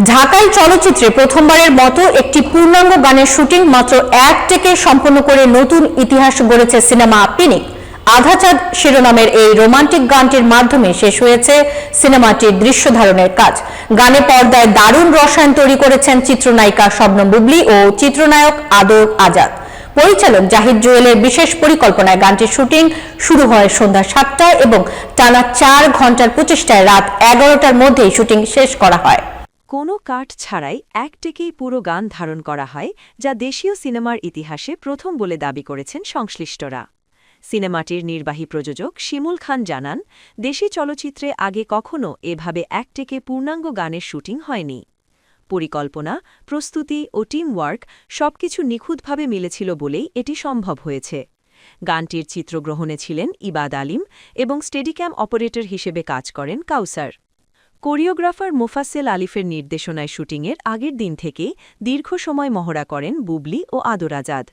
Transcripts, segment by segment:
ঢাকাই চলচ্চিত্রে প্রথমবারের মতো একটি পূর্ণাঙ্গ গানের শুটিং মাত্র এক টেকে সম্পন্ন করে নতুন ইতিহাস গড়েছে সিনেমা পিনিক। আধাচাঁদ শিরোনামের এই রোমান্টিক গানটির মাধ্যমে শেষ হয়েছে সিনেমাটির দৃশ্য ধারণের কাজ। গানে পর্দায় দারুণ রসায়ন তৈরি করেছেন চিত্রনায়িকা শবনম বুবলি ও চিত্রনায়ক আদর আজাদ। পরিচালক জাহিদ জুয়েলের বিশেষ পরিকল্পনায় গানটির শুটিং শুরু হয় সন্ধ্যা সাতটায় এবং টানা চার ঘণ্টার প্রচেষ্টায় রাত এগারোটার মধ্যেই শুটিং শেষ করা হয়। কোনো কাঠ ছাড়াই এক টেকেই পুরো গান ধারণ করা হয়, যা দেশীয় সিনেমার ইতিহাসে প্রথম বলে দাবি করেছেন সংশ্লিষ্টরা। সিনেমাটির নির্বাহী প্রযোজক শিমুল খান জানান, দেশি চলচ্চিত্রে আগে কখনও এভাবে এক টেকে পূর্ণাঙ্গ গানের শুটিং হয়নি। পরিকল্পনা, প্রস্তুতি ও টিম ওয়ার্ক সবকিছু নিখুঁতভাবে মিলেছিল বলেই এটি সম্ভব হয়েছে। গানটির চিত্রগ্রহণে ছিলেন ইবাদ আলিম এবং স্টেডিক্যাম অপারেটর হিসেবে কাজ করেন কাউসার। কোরিওগ্রাফার মোফাসেল আলিফের নির্দেশনায় শুটিংয়ের আগের দিন থেকে দীর্ঘ সময় মহড়া করেন বুবলি ও আদর আজাদ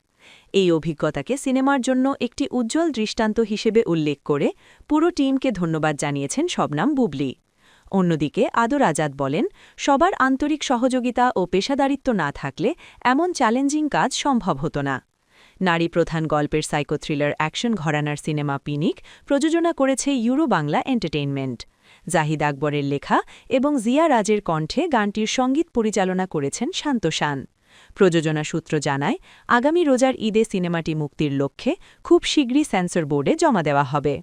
এই অভিজ্ঞতাকে সিনেমার জন্য একটি উজ্জ্বল দৃষ্টান্ত হিসেবে উল্লেখ করে পুরো টিমকে ধন্যবাদ জানিয়েছেন শবনাম বুবলি। অন্যদিকে আদর আজাদ বলেন, সবার আন্তরিক সহযোগিতা ও পেশাদারিত্ব না থাকলে এমন চ্যালেঞ্জিং কাজ সম্ভব হতো না। নারী প্রধান গল্পের সাইকো থ্রিলার অ্যাকশন ঘরানার সিনেমা পিনিক প্রযোজনা করেছে ইউরো বাংলা এন্টারটেইনমেন্ট। জাহিদ আকবরের লেখা এবং জিয়া রাজের কণ্ঠে গানটির সংগীত পরিচালনা করেছেন শান্ত শান। প্রযোজনা সূত্র জানায়, আগামী রোজার ঈদে সিনেমাটি মুক্তির লক্ষ্যে খুব শীঘ্রই সেন্সর বোর্ডে জমা দেওয়া হবে।